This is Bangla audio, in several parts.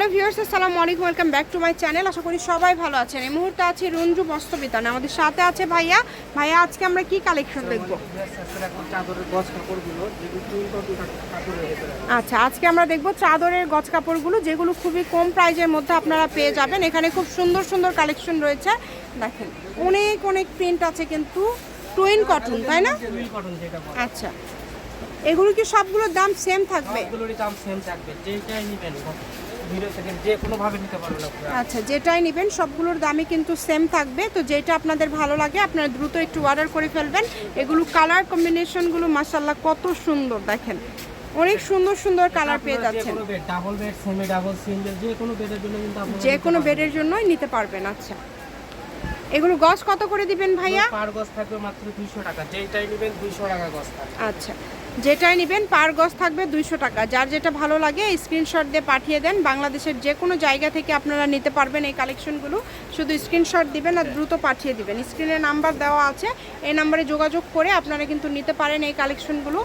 হ্যালো ভিউয়ার্স আসসালামু আলাইকুম welcome back to my channel. আশা করি সবাই ভালো আছেন। এই মুহূর্তে আছে রঞ্জু বস্ত্রবিতান। আমাদের সাথে আছে ভাইয়া। ভাইয়া আজকে আমরা কি কালেকশন দেখব? আচ্ছা আজকে আমরা দেখব চাদরের গজ কাপড়গুলো যেগুলো খুবই কম প্রাইজের মধ্যে আপনারা পেয়ে যাবেন। এখানে খুব সুন্দর সুন্দর কালেকশন রয়েছে। দেখেন অনেক অনেক প্রিন্ট আছে কিন্তু টুইন কটন তাই না? আচ্ছা এগুলো কি সবগুলোর দাম সেম থাকবে? দাম সেম থাকবে যেটাই নেবেন। ভিডিও থেকে যে কোনো ভাবে নিতে পারবেন আপনারা। আচ্ছা যেটাই নেবেন সবগুলোর দামই কিন্তু সেম থাকবে। তো যেটা আপনাদের ভালো লাগে আপনারা দ্রুত একটু অর্ডার করে ফেলবেন। এগুলো কালার কম্বিনেশনগুলো মাসাল্লাহ কত সুন্দর দেখেন। অনেক সুন্দর সুন্দর কালার পেয়ে যাচ্ছেন। যে কোনো double bed semi double single যে কোনো বেডের জন্য কিন্তু যে কোনো বেডের জন্যই নিতে পারবেন আচ্ছা। এগুলো গজ কত করে দিবেন ভাইয়া? পার গছ থাকবে মাত্র 200 টাকা। যেটাই নেবেন 200 টাকা গছ থাকবে। আচ্ছা। যেটাই নেবেন পার গজ থাকবে দুইশো টাকা। যার যেটা ভালো লাগে স্ক্রিনশট দিয়ে পাঠিয়ে দেন। বাংলাদেশের যে কোনো জায়গা থেকে আপনারা নিতে পারবেন এই কালেকশনগুলো শুধু স্ক্রিনশট দিবেন আর দ্রুত পাঠিয়ে দিবেন। স্ক্রিনে নাম্বার দেওয়া আছে। এই নাম্বারে যোগাযোগ করে আপনারা কিন্তু নিতে পারেন এই কালেকশনগুলো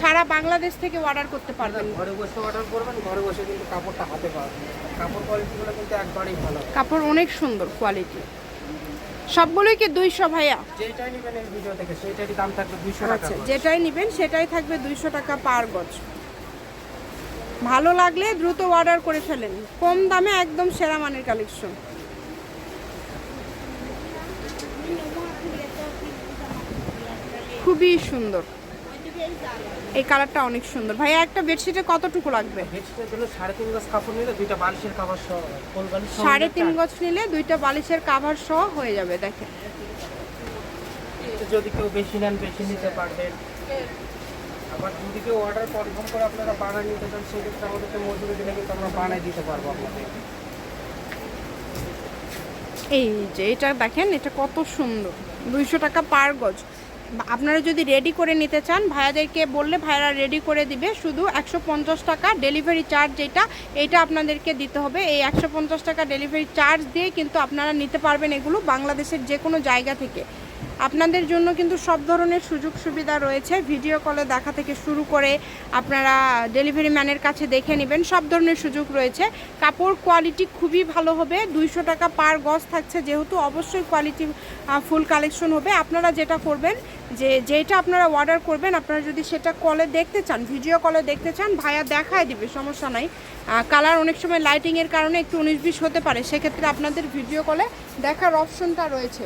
সারা বাংলাদেশ থেকে অর্ডার করতে পারবেন। ঘরে বসে অর্ডার করবেন ঘরে বসে কিন্তু কাপড়টা হাতে পাবেন। কাপড় কোয়ালিটিগুলো কিন্তু একবারেই ভালো। কাপড় অনেক সুন্দর কোয়ালিটি সবগুলোই কি দুইশো ভাইয়া? যেটাই নেবেন এই ভিডিও থেকে সেটারই দাম থাকবে 200 টাকা আচ্ছা যেটাই নেবেন সেটাই থাকবে দুইশো টাকা পার গজ। ভালো লাগলে দ্রুত অর্ডার করে ফেলেন। কম দামে একদম সেরা মানের কালেকশন খুবই সুন্দর। এই কালারটা অনেক সুন্দর। ভাইয়া একটা বেডশিটে কতটুকু লাগবে? সাড়ে তিন গজ কাপড় নিলে দুইটা বালিশের কাভার সহ হয়ে যাবে দেখেন। যদি কেউ বেশি নেন বেশি নিতে পারবেন আবার যদি কেউ অর্ডার কনফার্ম করে আপনারা বানায় নিতে চান সেক্ষেত্রে আমাদেরকে মজুরি দিলে কিন্তু আমরা বানায় দিতে পারব আপনাদের। এই যে এটা দেখেন এটা কত সুন্দর। দুইশো টাকা পার গজ। আপনারা যদি রেডি করে নিতে চান, ভাইয়াদেরকে বললে ভাইয়ারা রেডি করে দিবে। শুধু একশো পঞ্চাশ টাকা ডেলিভারি চার্জ যেটা, এটা আপনাদেরকে দিতে হবে। এই একশো পঞ্চাশ টাকা ডেলিভারি চার্জ দিয়ে কিন্তু আপনারা নিতে পারবেন এগুলো বাংলাদেশের যে কোনো জায়গা থেকে। আপনাদের জন্য কিন্তু সব ধরনের সুযোগ সুবিধা রয়েছে। ভিডিও কলে দেখা থেকে শুরু করে আপনারা ডেলিভারি ম্যানের কাছে দেখে নেবেন। সব ধরনের সুযোগ রয়েছে। কাপড় কোয়ালিটি খুবই ভালো হবে। দুইশো টাকা পার গজ থাকছে। যেহেতু অবশ্যই কোয়ালিটি ফুল কালেকশন হবে। আপনারা যেটা করবেন যে যেটা আপনারা অর্ডার করবেন আপনারা যদি সেটা কলে দেখতে চান ভিডিও কলে দেখতে চান ভাইয়া দেখায় দিবে সমস্যা নাই। কালার অনেক সময় লাইটিংয়ের কারণে একটু উনিশ বিশ হতে পারে সেক্ষেত্রে আপনাদের ভিডিও কলে দেখার অপশনটা রয়েছে।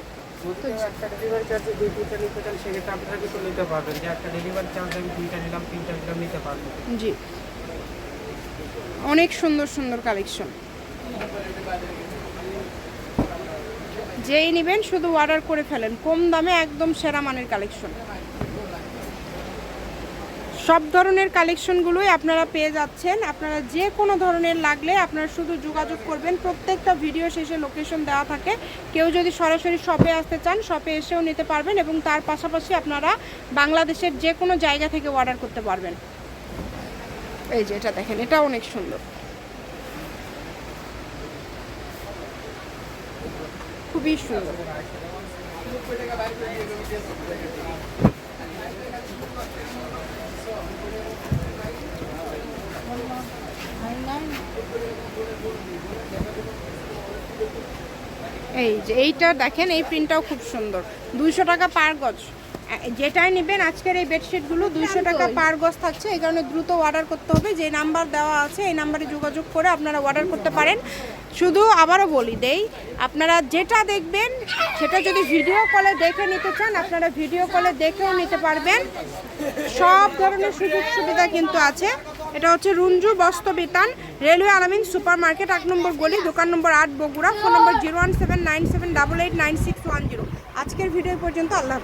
একটা ডেলিভারি চার্জে দুই তিনটা নিতে চান সেক্ষেত্রে আপনারা কিন্তু নিতে পারবেন। যে একটা ডেলিভারি চার্জ আমি দুইটা নিলাম তিনটা নিলাম নিতে পারবেন জি। অনেক সুন্দর সুন্দর কালেকশন যেই নেবেন শুধু অর্ডার করে ফেলেন। কম দামে একদম সেরা মানের কালেকশন সব ধরনের কালেকশনগুলোই আপনারা পেয়ে যাচ্ছেন। আপনারা যে কোনো ধরনের লাগলে আপনারা শুধু যোগাযোগ করবেন। প্রত্যেকটা ভিডিও শেষে লোকেশন দেওয়া থাকে। কেউ যদি সরাসরি শপে আসতে চান শপে এসেও নিতে পারবেন এবং তার পাশাপাশি আপনারা বাংলাদেশের যে কোনো জায়গা থেকে অর্ডার করতে পারবেন। এই যে এটা দেখেন এটা অনেক সুন্দর। খুবই সুন্দর। এই যে এইটা দেখেন এই প্রিন্টটাও খুব সুন্দর। দুইশো টাকা পার গজ। যেটাই নেবেন আজকের এই বেডশিটগুলো দুইশো টাকা পার গজ থাকছে। এই কারণে দ্রুত অর্ডার করতে হবে। যে নাম্বার দেওয়া আছে এই নাম্বারে যোগাযোগ করে আপনারা অর্ডার করতে পারেন। শুধু আবারও বলি দেই আপনারা যেটা দেখবেন সেটা যদি ভিডিও কলে দেখে নিতে চান আপনারা ভিডিও কলে দেখেও নিতে পারবেন। সব ধরনের সুযোগ সুবিধা কিন্তু আছে। এটা হচ্ছে Runju Bastrabitan railway Alamin super market এক নম্বর গলি দোকান নম্বর আট Bogura phone number zero one seven nine seven double eight nine six one zero আজকের ভিডিও পর্যন্ত আল্লাহ।